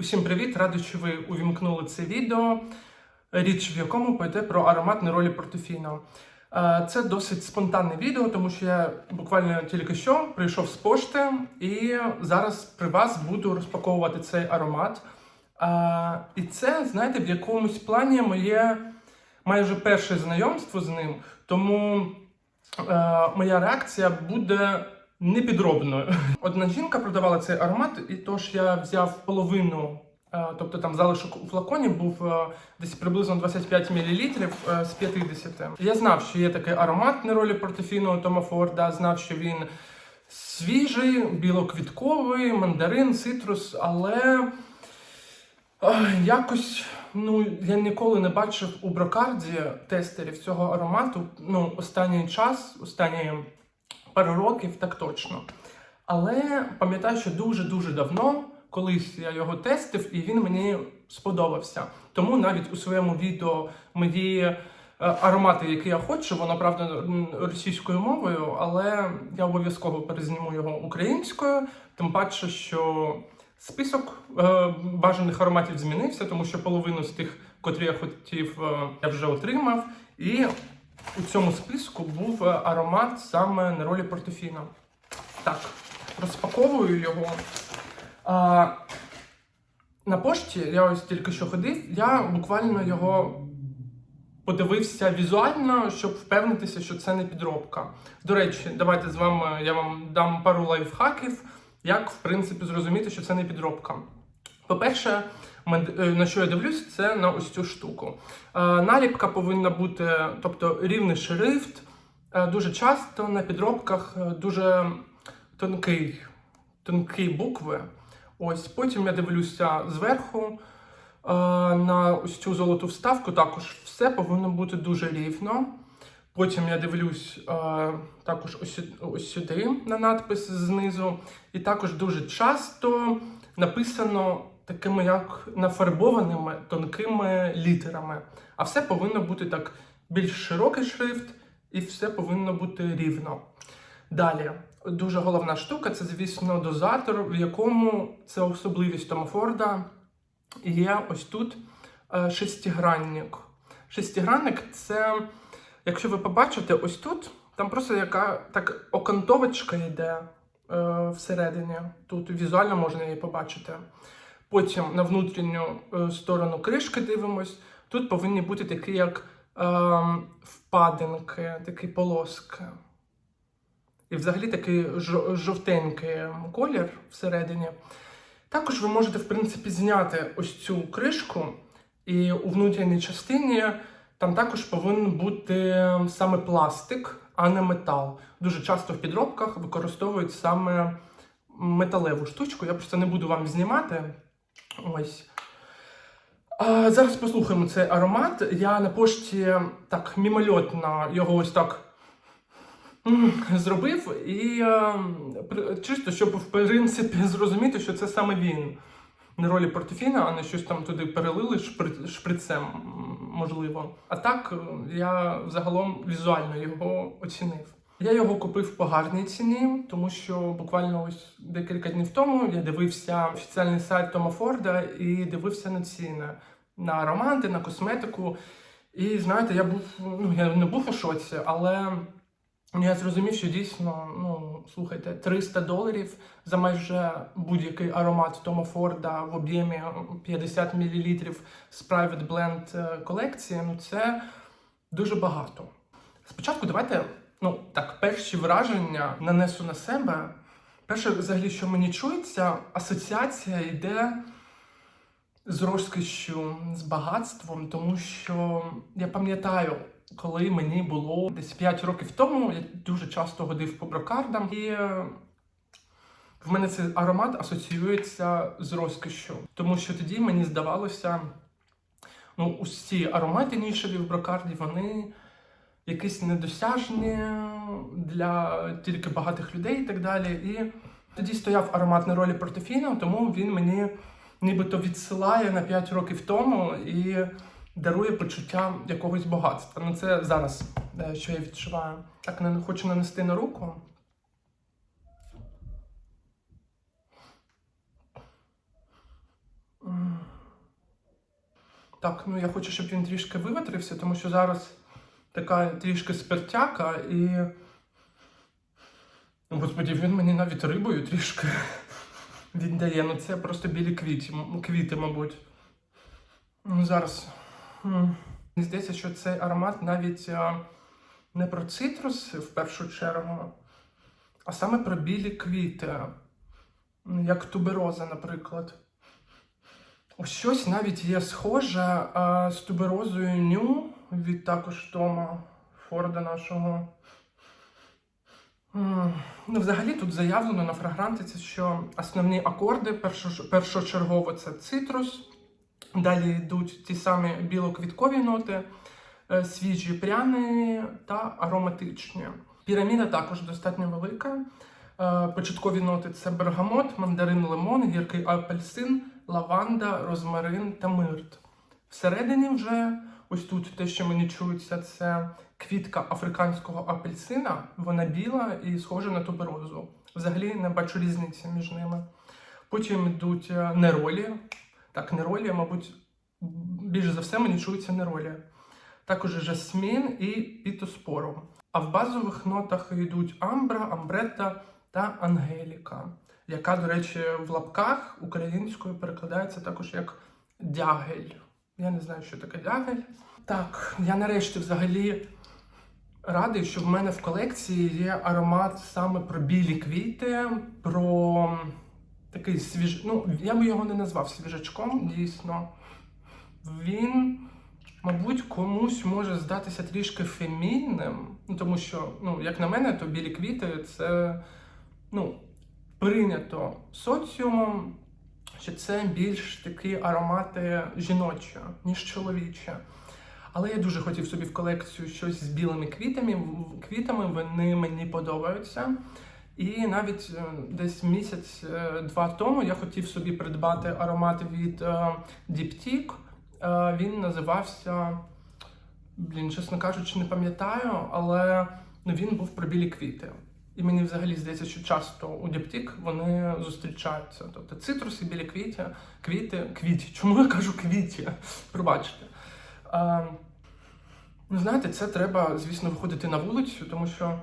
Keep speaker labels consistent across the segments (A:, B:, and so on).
A: Усім привіт! Радий, що ви увімкнули це відео, річ в якому пойде про аромат Неролі Портофіно. Е, Це досить спонтанне відео, тому що я буквально тільки що прийшов з пошти і зараз при вас буду розпаковувати цей аромат. Е, І це, знаєте, в якомусь плані моє майже перше знайомство з ним, тому е, моя реакція буде непідробною. Одна жінка продавала цей аромат, і тож я взяв половину, е, тобто там залишок у флаконі був е, десь приблизно 25 мл е, з 50. Я знав, що є такий аромат на ролі портофіно Тома Форда, знав, що він свіжий, білоквітковий, мандарин, цитрус, але. Якось ну я ніколи не бачив у брокарді тестерів цього аромату. Ну, останній час, останні пару років, так точно. Але пам'ятаю, що дуже-дуже давно, колись я його тестив, і він мені сподобався. Тому навіть у своєму відео мої е, аромати, які я хочу, воно правда російською мовою, але я обов'язково перезніму його українською, тим паче, що. Список е, бажаних ароматів змінився, тому що половину з тих, котрі я хотів, е, я вже отримав. І у цьому списку був е, аромат саме на ролі Портофіно. Так, розпаковую його. А, на пошті я ось тільки що ходив, я буквально його подивився візуально, щоб впевнитися, що це не підробка. До речі, давайте з вами я вам дам пару лайфхаків, як в принципі зрозуміти, що це не підробка. По-перше, на що я дивлюсь, це на ось цю штуку. Е, Наліпка повинна бути, тобто рівний шрифт. Е, Дуже часто на підробках е, дуже тонкий, тонкі букви. Ось потім я дивлюся зверху е, на ось цю золоту вставку. Також все повинно бути дуже рівно. Потім я дивлюсь е, також ось, ось сюди на надпис знизу. І також дуже часто написано такими як нафарбованими тонкими літерами. А все повинно бути так більш широкий шрифт, і все повинно бути рівно. Далі, дуже головна штука це, звісно, дозатор, в якому це особливість Тома Форда. Є ось тут е, шестигранник. Шестигранник це, якщо ви побачите, ось тут, там просто яка так окантовочка йде е, всередині. Тут візуально можна її побачити. Потім на внутрішню е, сторону кришки дивимось. Тут повинні бути такі, як е, впадинки, такі полоски. І взагалі такий жовтенький колір всередині. Також ви можете, в принципі, зняти ось цю кришку, і у внутрішній частині там також повинен бути саме пластик, а не метал. Дуже часто в підробках використовують саме металеву штучку. Я просто не буду вам знімати. Ось. А, зараз послухаємо цей аромат. Я на пошті так мімольотно його ось так зробив. І е, чисто, щоб в принципі зрозуміти, що це саме він. Не ролі портофіна, а не щось там туди перелили шпри- шприцем, можливо. А так е, я загалом візуально його оцінив. Я його купив по гарній ціні, тому що буквально ось декілька днів тому я дивився офіціальний сайт Тома Форда і дивився на ціни на аромати, на косметику. І знаєте, я був ну я не був у шоці, але я зрозумів, що дійсно, ну слухайте, 300 доларів за майже будь-який аромат Тома Форда в об'ємі 50 мл з Private Blend е, колекції. Ну це дуже багато. Спочатку давайте, ну так, перші враження нанесу на себе. Перше, взагалі, що мені чується, асоціація йде з розкішшю, з багатством, тому що я пам'ятаю, коли мені було десь 5 років тому, я дуже часто ходив по брокардам, і е, в мене цей аромат асоціюється з розкішшю, тому що тоді мені здавалося, ну, усі аромати нішеві в брокарді, вони якісь недосяжні для тільки багатих людей і так далі. І тоді стояв аромат на ролі портофіно, тому він мені нібито відсилає на 5 років тому і дарує почуття якогось багатства. Ну це зараз, е, що я відчуваю. Так не хочу нанести на руку. Так, ну я хочу, щоб він трішки вивітрився, тому що зараз така трішки спиртяка і. Ну, Господі, він мені навіть рибою трішки віддає. Ну це просто білі квіті, квіти, мабуть. Ну, зараз. Мені здається, що цей аромат навіть е, не про цитруси в першу чергу, а саме про білі квіти, як тубероза, наприклад. Ось щось навіть є схоже а, з туберозою ню від також Тома Форда нашого. Ну, взагалі тут заявлено на фрагрантиці, що основні акорди першочергово це цитрус, далі йдуть ті самі білоквіткові ноти, е, свіжі пряні та ароматичні. Піраміда також достатньо велика. Е, Початкові ноти це бергамот, мандарин, лимон, гіркий апельсин, лаванда, розмарин та мирт. Всередині вже ось тут те, що мені чується, це квітка африканського апельсина. Вона біла і схожа на туберозу. Взагалі не бачу різниці між ними. Потім йдуть е, неролі. Так, неролі, мабуть, більш за все мені чується неролі. Також жасмін і пітоспорум. А в базових нотах йдуть амбра, амбретта та ангеліка, яка, до речі, в лапках українською перекладається також як дягель. Я не знаю, що таке дягель. Так, я нарешті взагалі радий, що в мене в колекції є аромат саме про білі квіти, про такий свіж... Ну, я би його не назвав свіжачком, дійсно. Він, мабуть, комусь може здатися трішки фемінним, ну, тому що, ну, як на мене, то білі квіти це ну, прийнято соціумом, що це більш такі аромати жіночі, ніж чоловічі. Але я дуже хотів собі в колекцію щось з білими квітами. Квітами вони мені подобаються. І навіть е, десь місяць-два тому я хотів собі придбати аромат від е, Diptyque. Е, Він називався, блін, чесно кажучи, не пам'ятаю, але ну, він був про білі квіти. І мені взагалі здається, що часто у Діптік вони зустрічаються. Тобто цитруси, білі квіти, квіти, квіті. Чому я кажу квіті? Пробачте. А, ну, знаєте, це треба, звісно, виходити на вулицю, тому що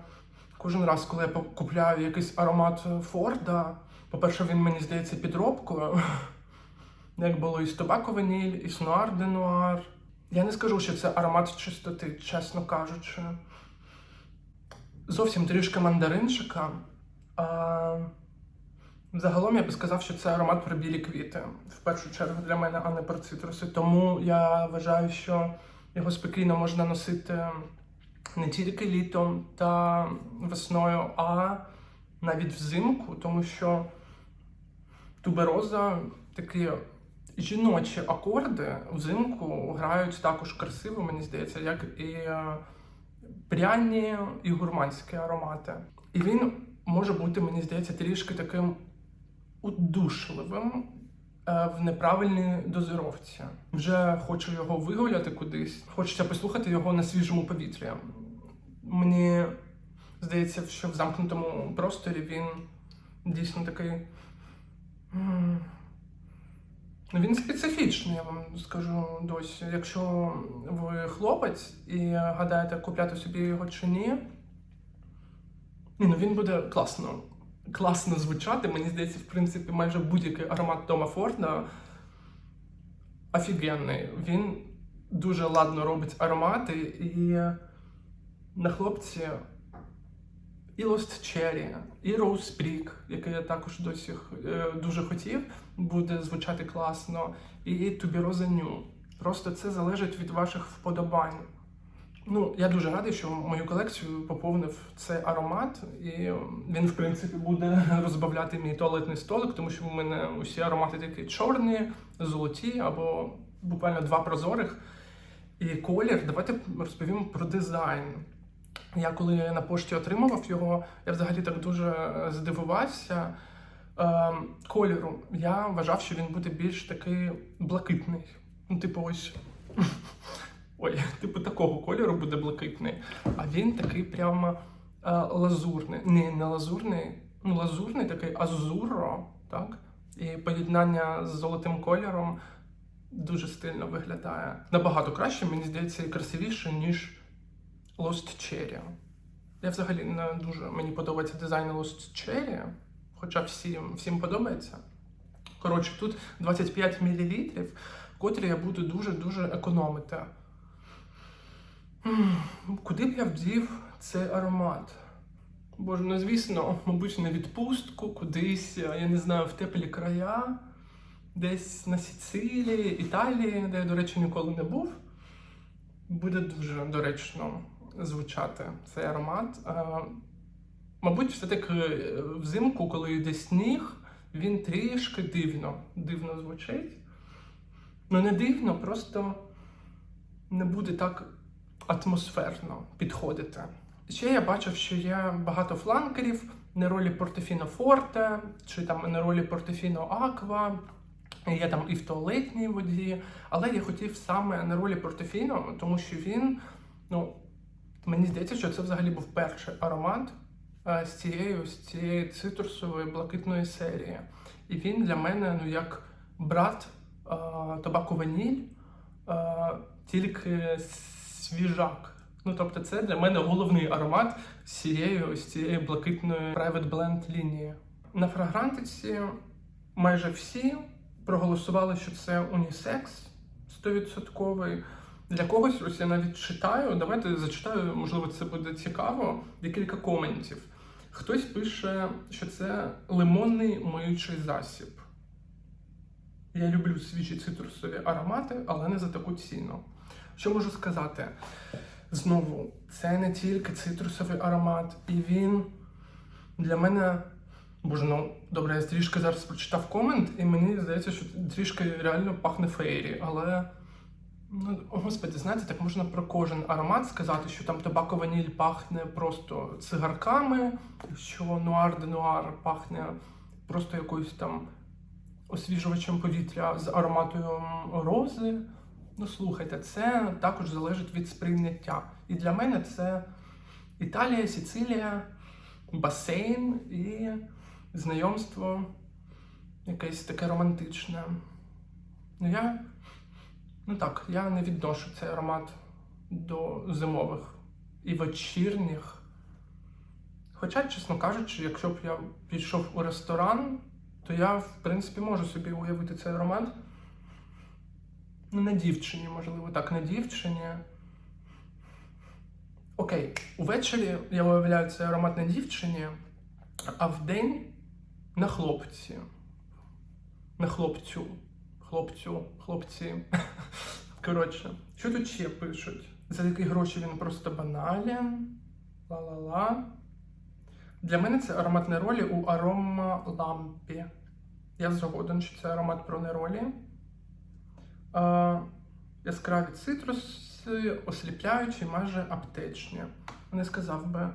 A: кожен раз, коли я купляю якийсь аромат Форда, по-перше, він мені здається підробкою. Як було і Тобако Ваніль, і з Нуар де Нуар. Я не скажу, що це аромат чистоти, чесно кажучи. Зовсім трішки мандаринчика. А, загалом я би сказав, що це аромат про білі квіти. В першу чергу для мене, а не про цитруси. Тому я вважаю, що його спокійно можна носити не тільки літом та весною, а навіть взимку, тому що тубероза такі жіночі акорди взимку грають також красиво, мені здається, як і е, пряні і гурманські аромати. І він може бути, мені здається, трішки таким удушливим е, в неправильній дозировці. Вже хочу його вигуляти кудись. Хочеться послухати його на свіжому повітрі. Мені здається, що в замкнутому просторі він дійсно такий. Він специфічний, я вам скажу досі. Якщо ви хлопець і гадаєте, купляти собі його чи ні, ну він буде класно, класно звучати. Мені здається, в принципі, майже будь-який аромат Тома Форда офігенний. Він дуже ладно робить аромати, і на хлопці і Lost Cherry, і Rose Prick, який я також досі е, дуже хотів, буде звучати класно, і Tuberosa New. Просто це залежить від ваших вподобань. Ну, я дуже радий, що мою колекцію поповнив цей аромат, і він, в принципі, буде розбавляти мій туалетний столик, тому що в мене усі аромати такі чорні, золоті або буквально два прозорих. І колір, давайте розповім про дизайн. Я коли на пошті отримував його, я взагалі так дуже е, здивувався е, кольору. Я вважав, що він буде більш такий блакитний. Ну, типу, ось. Ой, типу такого кольору буде блакитний. А він такий прямо е, лазурний. Ні, не лазурний, ну лазурний такий азуро, так? І поєднання з золотим кольором Дуже стильно виглядає. Набагато краще, мені здається, і красивіше, ніж Lost Cherry. Я взагалі не дуже мені подобається дизайн Lost Cherry, хоча всім, всім подобається. Коротше, тут 25 мл, котрі я буду дуже-дуже економити. Куди б я вдів цей аромат? Боже, ну звісно, мабуть, на відпустку, кудись, я не знаю, в теплі края, десь на Сицилії, Італії, де я, до речі, ніколи не був. Буде дуже доречно звучати цей аромат. Е, Мабуть, все-таки е, взимку, коли йде сніг, він трішки дивно, дивно звучить. Ну, не дивно, просто не буде так атмосферно підходити. Ще я бачив, що є багато фланкерів неролі Портофіно Форте, чи там неролі Портофіно Аква, є там і в туалетній воді. Але я хотів саме неролі Портофіно, тому що він, ну, мені здається, що це взагалі був перший аромат е, з цієї з цієї цитрусової блакитної серії. І він для мене ну, як брат е, табаку ваніль, е, тільки свіжак. Ну, тобто, це для мене головний аромат з цієї ось цієї блакитної Private Blend лінії. На фрагрантиці майже всі проголосували, що це унісекс 100%. Для когось, ось я навіть читаю, давайте зачитаю, можливо, це буде цікаво, декілька коментів. Хтось пише, що це лимонний миючий засіб. Я люблю свіжі цитрусові аромати, але не за таку ціну. Що можу сказати? Знову, це не тільки цитрусовий аромат, і він для мене. Боже, ну добре, я трішки зараз прочитав комент, і мені здається, що трішки реально пахне фейрі, але. Ну, господи, знаєте, так можна про кожен аромат сказати, що там табако ваніль пахне просто цигарками, що нуар де нуар пахне просто якоюсь там освіжувачем повітря з ароматою рози. Ну, слухайте, це також залежить від сприйняття. І для мене це Італія, Сицилія, басейн і знайомство якесь таке романтичне. Ну, я Ну так, я не відношу цей аромат до зимових і вечірніх. Хоча, чесно кажучи, якщо б я пішов у ресторан, то я, в принципі, можу собі уявити цей аромат. Ну, на дівчині, можливо, так, на дівчині. Окей, увечері я уявляю цей аромат на дівчині, а вдень на хлопці. На хлопцю. Хлопцю, хлопці. Коротше, що тут ще пишуть? За які гроші він просто банален. Ла-ла-ла. Для мене це аромат неролі у арома лампі. Я згоден, що це аромат про неролі. А, яскраві цитруси, осліпляючі, майже аптечні. Не сказав би,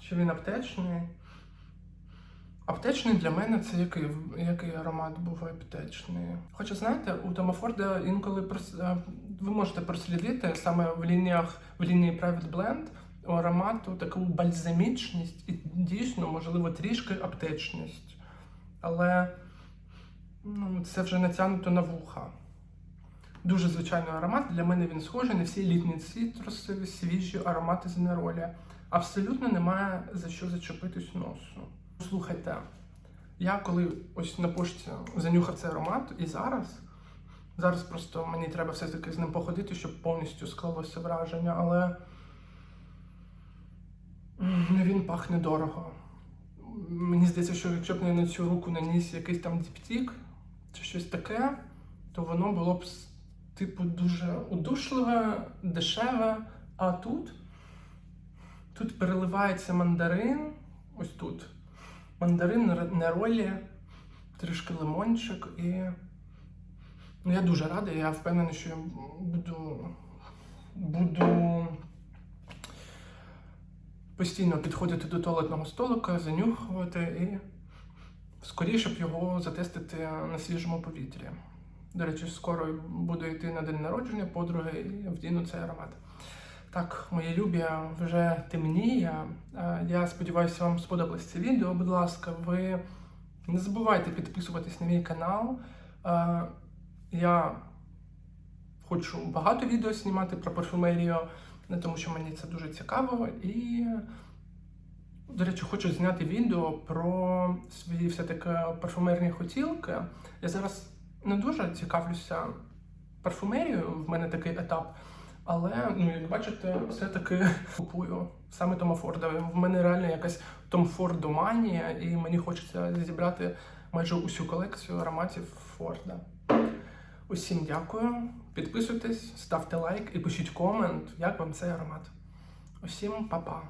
A: що він аптечний. Аптечний для мене це який, який аромат був аптечний. Хоча знаєте, у Тома Форда інколи прос- е, ви можете прослідити саме в лініях в лінії Private Blend у аромату таку бальзамічність і дійсно, можливо, трішки аптечність. Але ну, це вже натягнуто на вуха. Дуже звичайний аромат. Для мене він схожий на всі літні цитрусові, свіжі аромати з неролі. Абсолютно немає за що зачепитись носу. Слухайте, я коли ось на пошті занюхав цей аромат, і зараз, зараз просто мені треба все-таки з ним походити, щоб повністю склалося враження, але ну, він пахне дорого. Мені здається, що якщо б не на цю руку наніс якийсь там діптік чи щось таке, то воно було б типу дуже удушливе, дешеве. А тут, тут переливається мандарин, ось тут. Мандарин, неролі, трішки лимончик і. Ну, я дуже радий, я впевнений, що я буду, буду постійно підходити до туалетного столика, занюхувати і скоріше б його затестити на свіжому повітрі. До речі, скоро буду йти на день народження подруги і вдіну цей аромат. Так, мої любі, вже темніє. Е, Я сподіваюся, вам сподобалось це відео. Будь ласка, ви не забувайте підписуватись на мій канал. Е, Я хочу багато відео знімати про парфумерію, тому що мені це дуже цікаво. І, до речі, хочу зняти відео про свої все-таки парфумерні хотілки. Я зараз не дуже цікавлюся парфумерією, в мене такий етап. Але, ну, як бачите, все-таки купую саме Тома Форда. В мене реально якась Том Фордоманія, і мені хочеться зібрати майже усю колекцію ароматів Форда. Усім дякую. Підписуйтесь, ставте лайк і пишіть комент, як вам цей аромат. Усім па-па.